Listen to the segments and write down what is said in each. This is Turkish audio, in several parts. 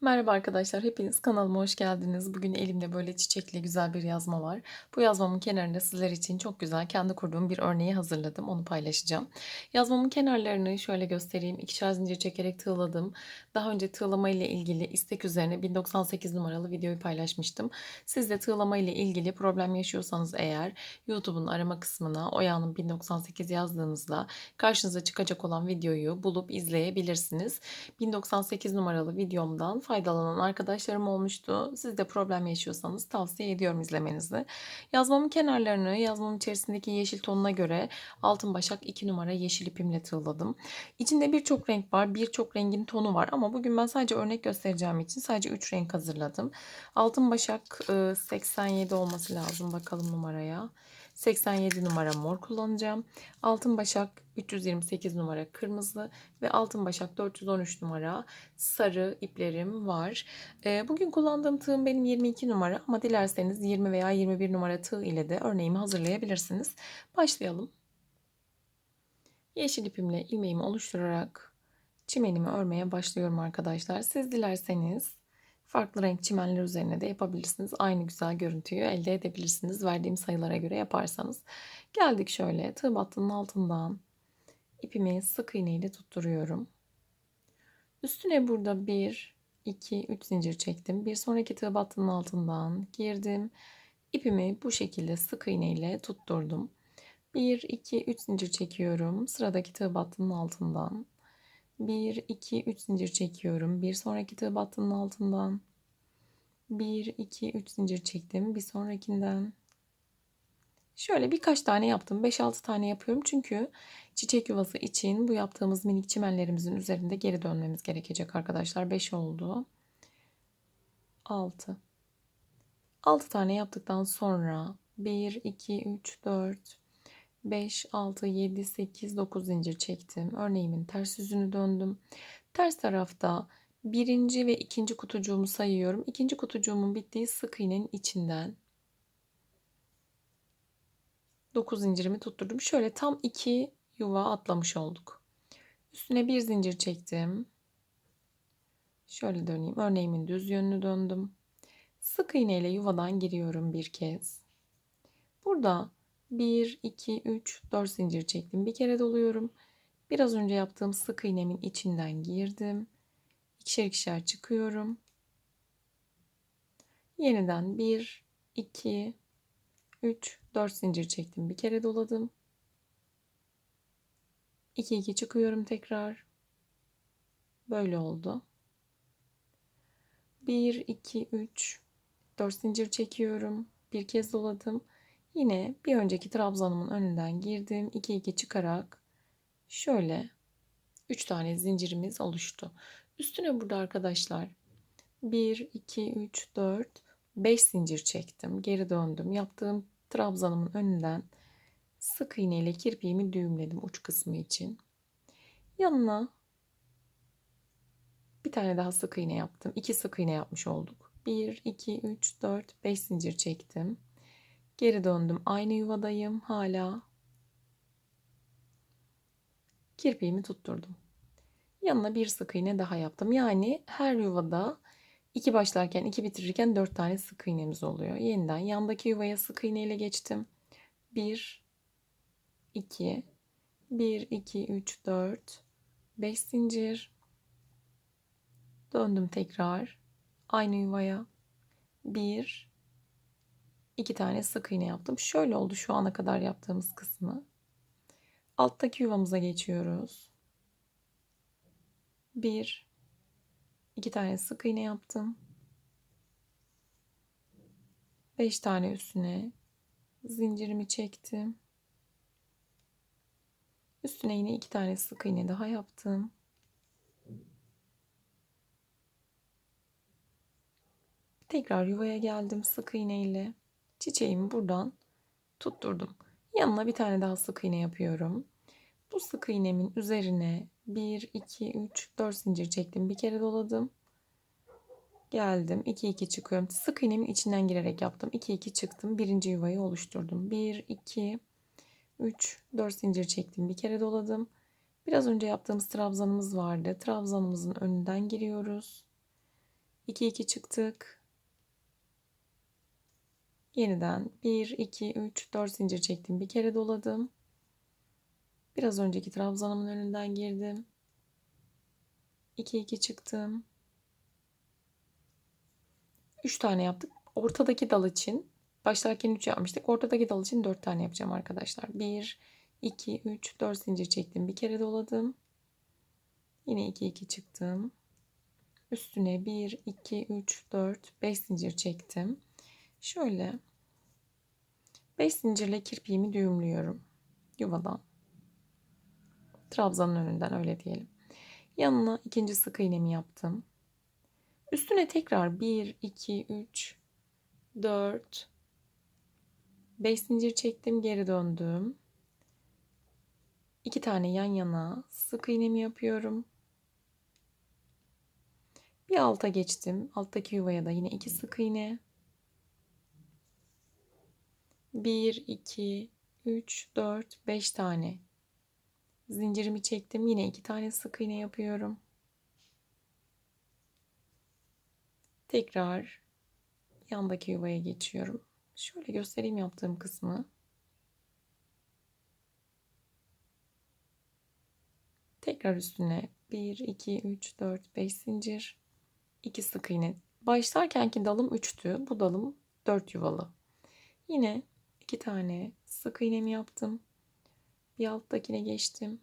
Merhaba arkadaşlar, hepiniz kanalıma hoş geldiniz. Bugün elimde böyle çiçekli güzel bir yazma var. Bu yazmamın kenarında sizler için çok güzel kendi kurduğum bir örneği hazırladım. Onu paylaşacağım. Yazmamın kenarlarını şöyle göstereyim. İkişer zincir çekerek tığladım. Daha önce tığlama ile ilgili istek üzerine 1098 numaralı videoyu paylaşmıştım. Siz de tığlama ile ilgili problem yaşıyorsanız eğer YouTube'un arama kısmına Oya'nın 1098 yazdığınızda karşınıza çıkacak olan videoyu bulup izleyebilirsiniz. 1098 numaralı videomdan faydalanan arkadaşlarım olmuştu. Siz de problem yaşıyorsanız tavsiye ediyorum izlemenizi. Yazmamın kenarlarını yazmamın içerisindeki yeşil tonuna göre altın başak 2 numara yeşil ipimle tığladım. İçinde birçok renk var. Birçok rengin tonu var ama bugün ben sadece örnek göstereceğim için sadece 3 renk hazırladım. Altın başak 87 olması lazım. Bakalım numaraya. 87 numara mor kullanacağım. Altın başak 328 numara kırmızı ve altın başak 413 numara sarı iplerim var. Bugün kullandığım tığım benim 22 numara ama dilerseniz 20 veya 21 numara tığ ile de örneğimi hazırlayabilirsiniz. Başlayalım. Yeşil ipimle ilmeğimi oluşturarak çimenimi örmeye başlıyorum arkadaşlar. Siz dilerseniz farklı renk çimenler üzerine de yapabilirsiniz. Aynı güzel görüntüyü elde edebilirsiniz. Verdiğim sayılara göre yaparsanız. Geldik şöyle tığ battının altından ipimi sık iğne ile tutturuyorum. Üstüne burada 1, 2, 3 zincir çektim. Bir sonraki tığ battının altından girdim. İpimi bu şekilde sık iğne ile tutturdum. 1, 2, 3 zincir çekiyorum. Sıradaki tığ battının altından 1, 2, 3 zincir çekiyorum. Bir sonraki tığ altından 1, 2, 3 zincir çektim. Bir sonrakinden şöyle birkaç tane yaptım. 5-6 tane yapıyorum. Çünkü çiçek yuvası için bu yaptığımız minik çimenlerimizin üzerinde geri dönmemiz gerekecek arkadaşlar. 5 oldu. 6. 6 tane yaptıktan sonra 1, 2, 3, 4, 5, 6, 7, 8, 9 zincir çektim. Örneğimin ters yüzünü döndüm. Ters tarafta birinci ve ikinci kutucuğumu sayıyorum. İkinci kutucuğumun bittiği sık iğnenin içinden 9 zincirimi tutturdum. Şöyle tam 2 yuva atlamış olduk. Üstüne bir zincir çektim. Şöyle döneyim. Örneğimin düz yönünü döndüm. Sık iğne ile yuvadan giriyorum bir kez. Burada 1, 2, 3, 4 zincir çektim. Bir kere doluyorum. Biraz önce yaptığım sık iğnemin içinden girdim. İkişer ikişer çıkıyorum. Yeniden 1, 2, 3, 4 zincir çektim. Bir kere doladım. 2, 2 çıkıyorum tekrar. Böyle oldu. 1, 2, 3, 4 zincir çekiyorum. Bir kez doladım. Yine bir önceki trabzanımın önünden girdim. 2 2 çıkarak şöyle 3 tane zincirimiz oluştu. Üstüne burada arkadaşlar 1 2 3 4 5 zincir çektim. Geri döndüm. Yaptığım trabzanımın önünden sık iğne ile kirpiğimi düğümledim uç kısmı için. Yanına bir tane daha sık iğne yaptım. 2 sık iğne yapmış olduk. 1 2 3 4 5 zincir çektim. Geri döndüm. Aynı yuvadayım hala. Kirpiğimi tutturdum. Yanına bir sık iğne daha yaptım. Yani her yuvada iki başlarken iki bitirirken dört tane sık iğnemiz oluyor. Yeniden yandaki yuvaya sık iğne ile geçtim. Bir, iki, bir, iki, üç, dört, beş zincir. Döndüm tekrar. Aynı yuvaya. Bir, iki tane sık iğne yaptım. Şöyle oldu şu ana kadar yaptığımız kısmı. Alttaki yuvamıza geçiyoruz. Bir, iki tane sık iğne yaptım. Beş tane üstüne zincirimi çektim. Üstüne yine iki tane sık iğne daha yaptım. Tekrar yuvaya geldim sık iğne ile çiçeğimi buradan tutturdum. Yanına bir tane daha sık iğne yapıyorum. Bu sık iğnemin üzerine 1, 2, 3, 4 zincir çektim. Bir kere doladım. Geldim. 2, 2 çıkıyorum. Sık iğnemin içinden girerek yaptım. 2, 2 çıktım. Birinci yuvayı oluşturdum. 1, 2, 3, 4 zincir çektim. Bir kere doladım. Biraz önce yaptığımız trabzanımız vardı. Trabzanımızın önünden giriyoruz. 2 2 çıktık. Yeniden 1 2 3 4 zincir çektim. Bir kere doladım. Biraz önceki trabzanımın önünden girdim. 2 2 çıktım. 3 tane yaptık. Ortadaki dal için başlarken 3 yapmıştık. Ortadaki dal için 4 tane yapacağım arkadaşlar. 1 2 3 4 zincir çektim. Bir kere doladım. Yine 2 2 çıktım. Üstüne 1 2 3 4 5 zincir çektim. Şöyle 5 zincirle kirpiğimi düğümlüyorum. Yuvadan. Trabzanın önünden öyle diyelim. Yanına ikinci sık iğnemi yaptım. Üstüne tekrar 1, 2, 3, 4, 5 zincir çektim. Geri döndüm. 2 tane yan yana sık iğnemi yapıyorum. Bir alta geçtim. Alttaki yuvaya da yine 2 sık iğne. 1, 2, 3, 4, 5 tane zincirimi çektim. Yine 2 tane sık iğne yapıyorum. Tekrar yandaki yuvaya geçiyorum. Şöyle göstereyim yaptığım kısmı. Tekrar üstüne 1, 2, 3, 4, 5 zincir. 2 sık iğne. Başlarkenki dalım 3'tü. Bu dalım 4 yuvalı. Yine 2 tane sık iğnemi yaptım. Bir alttakine geçtim.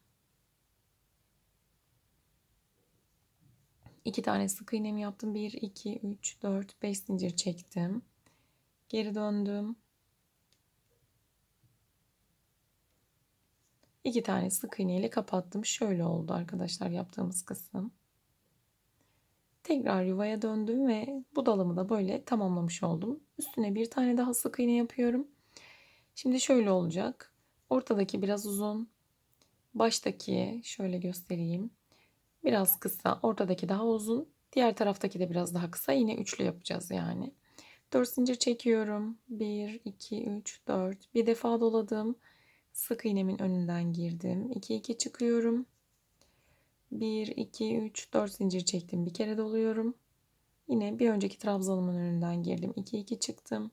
İki tane sık iğnemi yaptım. 1, 2, 3, 4, 5 zincir çektim. Geri döndüm. İki tane sık iğne ile kapattım. Şöyle oldu arkadaşlar yaptığımız kısım. Tekrar yuvaya döndüm ve bu dalımı da böyle tamamlamış oldum. Üstüne bir tane daha sık iğne yapıyorum. Şimdi şöyle olacak. Ortadaki biraz uzun. Baştaki şöyle göstereyim. Biraz kısa. Ortadaki daha uzun. Diğer taraftaki de biraz daha kısa. Yine üçlü yapacağız yani. 4 zincir çekiyorum. 1, 2, 3, 4. Bir defa doladım. Sık iğnemin önünden girdim. 2, 2 çıkıyorum. 1, 2, 3, 4 zincir çektim. Bir kere doluyorum. Yine bir önceki trabzanımın önünden girdim. 2, 2 çıktım.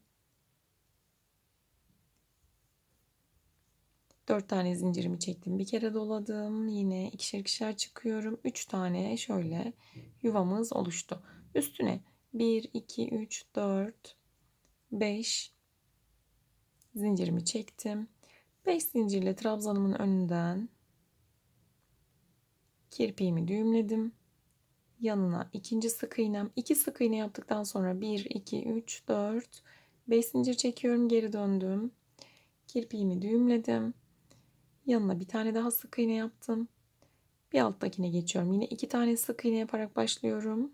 4 tane zincirimi çektim. Bir kere doladım. Yine ikişer ikişer çıkıyorum. 3 tane şöyle yuvamız oluştu. Üstüne 1, 2, 3, 4, 5 zincirimi çektim. 5 zincirle trabzanımın önünden kirpiğimi düğümledim. Yanına ikinci sık iğnem. 2 sık iğne yaptıktan sonra 1, 2, 3, 4, 5 zincir çekiyorum. Geri döndüm. Kirpiğimi düğümledim. Yanına bir tane daha sık iğne yaptım. Bir alttakine geçiyorum. Yine iki tane sık iğne yaparak başlıyorum.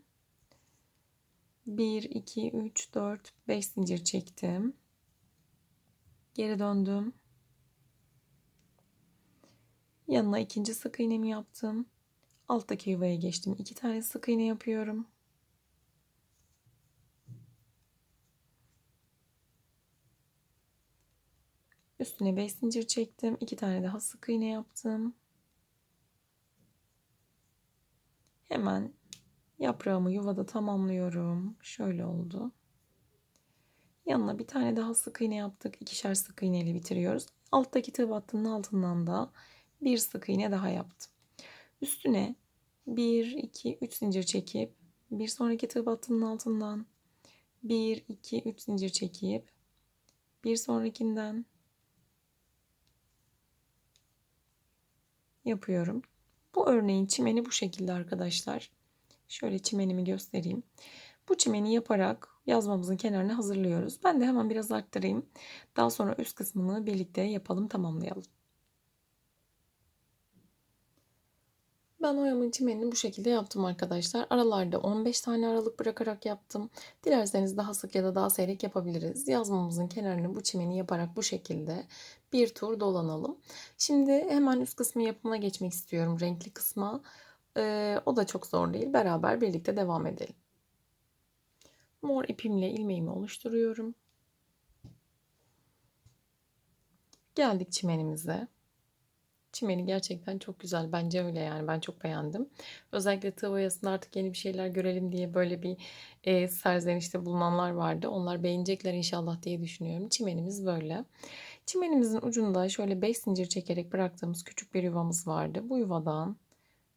1, 2, 3, 4, 5 zincir çektim. Geri döndüm. Yanına ikinci sık iğnemi yaptım. Alttaki yuvaya geçtim. İki tane sık iğne yapıyorum. Üstüne 5 zincir çektim. 2 tane daha sık iğne yaptım. Hemen yaprağımı yuvada tamamlıyorum. Şöyle oldu. Yanına bir tane daha sık iğne yaptık. İkişer sık iğne ile bitiriyoruz. Alttaki tığ battının altından da bir sık iğne daha yaptım. Üstüne 1, 2, 3 zincir çekip bir sonraki tığ battının altından 1, 2, 3 zincir çekip bir sonrakinden yapıyorum. Bu örneğin çimeni bu şekilde arkadaşlar. Şöyle çimenimi göstereyim. Bu çimeni yaparak yazmamızın kenarını hazırlıyoruz. Ben de hemen biraz arttırayım. Daha sonra üst kısmını birlikte yapalım, tamamlayalım. Ben oyamın çimenini bu şekilde yaptım arkadaşlar. Aralarda 15 tane aralık bırakarak yaptım. Dilerseniz daha sık ya da daha seyrek yapabiliriz. Yazmamızın kenarını bu çimeni yaparak bu şekilde bir tur dolanalım. Şimdi hemen üst kısmı yapımına geçmek istiyorum. Renkli kısma. Ee, o da çok zor değil. Beraber birlikte devam edelim. Mor ipimle ilmeğimi oluşturuyorum. Geldik çimenimize. Çimeni gerçekten çok güzel. Bence öyle yani. Ben çok beğendim. Özellikle tığ oyasında artık yeni bir şeyler görelim diye böyle bir e, serzenişte bulunanlar vardı. Onlar beğenecekler inşallah diye düşünüyorum. Çimenimiz böyle. Çimenimizin ucunda şöyle 5 zincir çekerek bıraktığımız küçük bir yuvamız vardı. Bu yuvadan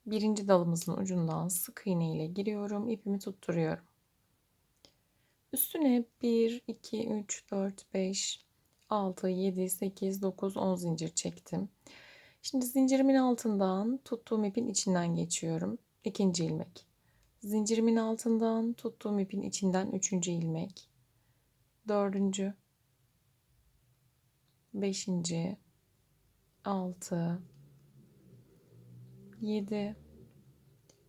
birinci dalımızın ucundan sık iğne ile giriyorum. ipimi tutturuyorum. Üstüne 1, 2, 3, 4, 5, 6, 7, 8, 9, 10 zincir çektim. Şimdi zincirimin altından tuttuğum ipin içinden geçiyorum. İkinci ilmek. Zincirimin altından tuttuğum ipin içinden üçüncü ilmek. Dördüncü. Beşinci. Altı. Yedi.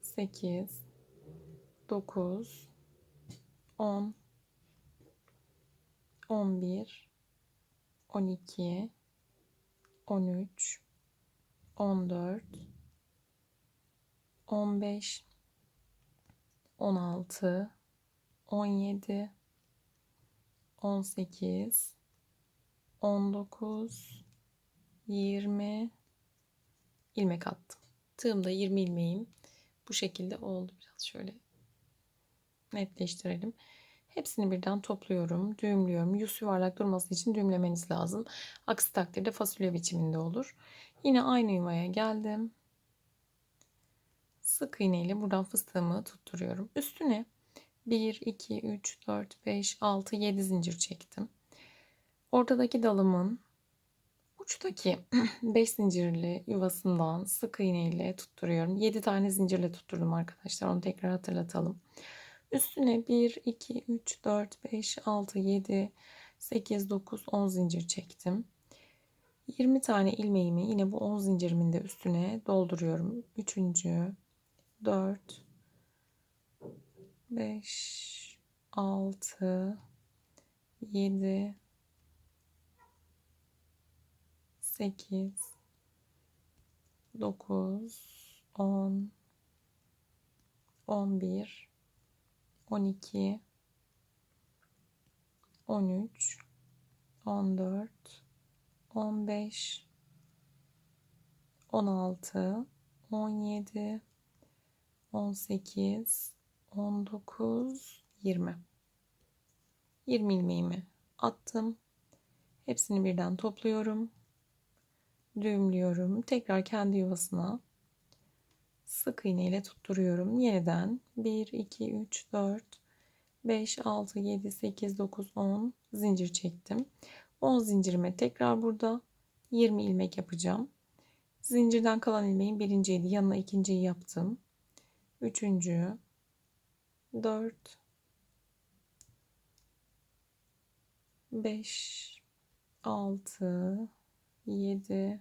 Sekiz. Dokuz. On. On bir. On iki. On üç. 14 15 16 17 18 19 20 ilmek attım. Tığımda 20 ilmeğim bu şekilde oldu. Biraz şöyle netleştirelim. Hepsini birden topluyorum, düğümlüyorum. Yüz yuvarlak durması için düğümlemeniz lazım. Aksi takdirde fasulye biçiminde olur. Yine aynı yuvaya geldim. Sık iğne ile buradan fıstığımı tutturuyorum. Üstüne 1, 2, 3, 4, 5, 6, 7 zincir çektim. Ortadaki dalımın uçtaki 5 zincirli yuvasından sık iğne ile tutturuyorum. 7 tane zincirle tutturdum arkadaşlar. Onu tekrar hatırlatalım. Üstüne 1, 2, 3, 4, 5, 6, 7, 8, 9, 10 zincir çektim. 20 tane ilmeğimi yine bu 10 zincirimin de üstüne dolduruyorum. 3. 4 5 6 7 8 9 10 11 12 13 14 15 16 17 18 19 20 20 ilmeğimi attım. Hepsini birden topluyorum. Düğümlüyorum. Tekrar kendi yuvasına sık iğne ile tutturuyorum. Yeniden 1 2 3 4 5 6 7 8 9 10 zincir çektim. 10 zincirime tekrar burada 20 ilmek yapacağım. Zincirden kalan ilmeğin birinciydi. Yanına ikinciyi yaptım. Üçüncü. Dört. Beş. Altı. Yedi.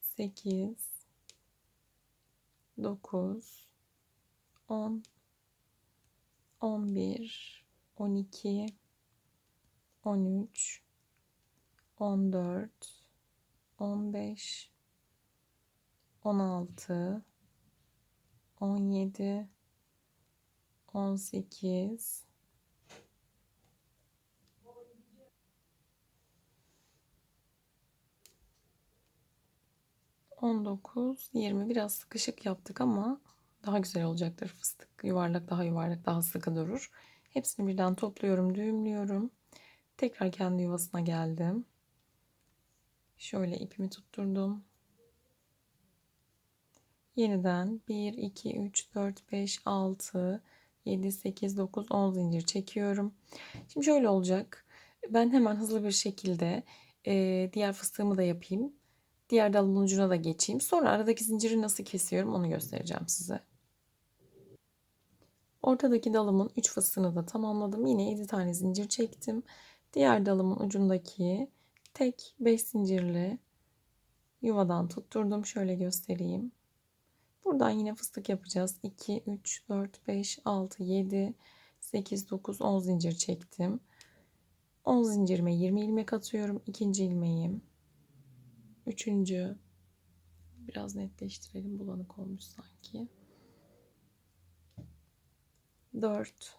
Sekiz. Dokuz. On. On bir. On iki. 13 14 15 16 17 18 19 20 biraz sıkışık yaptık ama daha güzel olacaktır. Fıstık yuvarlak daha yuvarlak daha sıkı durur. Hepsini birden topluyorum düğümlüyorum Tekrar kendi yuvasına geldim. Şöyle ipimi tutturdum. Yeniden 1, 2, 3, 4, 5, 6, 7, 8, 9, 10 zincir çekiyorum. Şimdi şöyle olacak. Ben hemen hızlı bir şekilde e, diğer fıstığımı da yapayım. Diğer dalın ucuna da geçeyim. Sonra aradaki zinciri nasıl kesiyorum onu göstereceğim size. Ortadaki dalımın 3 fıstığını da tamamladım. Yine 7 tane zincir çektim. Diğer dalımın ucundaki tek 5 zincirli yuvadan tutturdum. Şöyle göstereyim. Buradan yine fıstık yapacağız. 2, 3, 4, 5, 6, 7, 8, 9, 10 zincir çektim. 10 zincirime 20 ilmek atıyorum. İkinci ilmeğim. Üçüncü. Biraz netleştirelim. Bulanık olmuş sanki. 4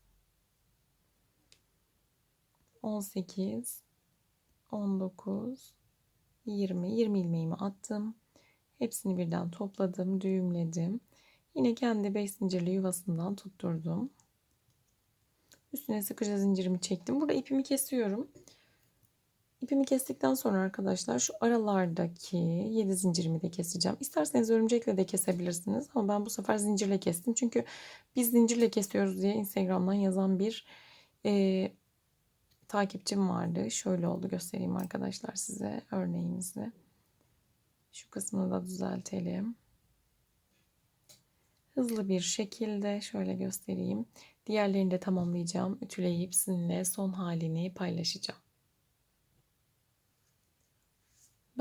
18 19 20 20 ilmeğimi attım. Hepsini birden topladım, düğümledim. Yine kendi 5 zincirli yuvasından tutturdum. Üstüne sıkıca zincirimi çektim. Burada ipimi kesiyorum. İpimi kestikten sonra arkadaşlar şu aralardaki 7 zincirimi de keseceğim. İsterseniz örümcekle de kesebilirsiniz ama ben bu sefer zincirle kestim. Çünkü biz zincirle kesiyoruz diye Instagram'dan yazan bir e, takipçim vardı. Şöyle oldu göstereyim arkadaşlar size örneğimizi. Şu kısmını da düzeltelim. Hızlı bir şekilde şöyle göstereyim. Diğerlerini de tamamlayacağım. Ütüleyip sizinle son halini paylaşacağım.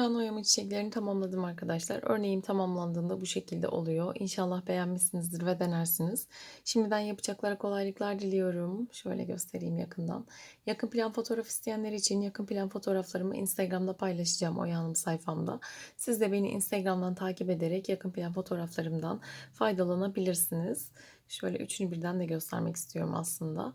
Ben oyama çiçeklerini tamamladım arkadaşlar. Örneğim tamamlandığında bu şekilde oluyor. İnşallah beğenmişsinizdir ve denersiniz. Şimdiden yapacaklara kolaylıklar diliyorum. Şöyle göstereyim yakından. Yakın plan fotoğraf isteyenler için yakın plan fotoğraflarımı Instagram'da paylaşacağım Oya sayfamda. Siz de beni Instagram'dan takip ederek yakın plan fotoğraflarımdan faydalanabilirsiniz. Şöyle üçünü birden de göstermek istiyorum aslında.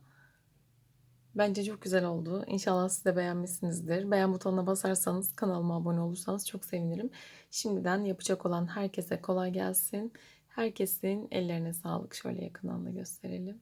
Bence çok güzel oldu. İnşallah siz de beğenmişsinizdir. Beğen butonuna basarsanız kanalıma abone olursanız çok sevinirim. Şimdiden yapacak olan herkese kolay gelsin. Herkesin ellerine sağlık. Şöyle yakından da gösterelim.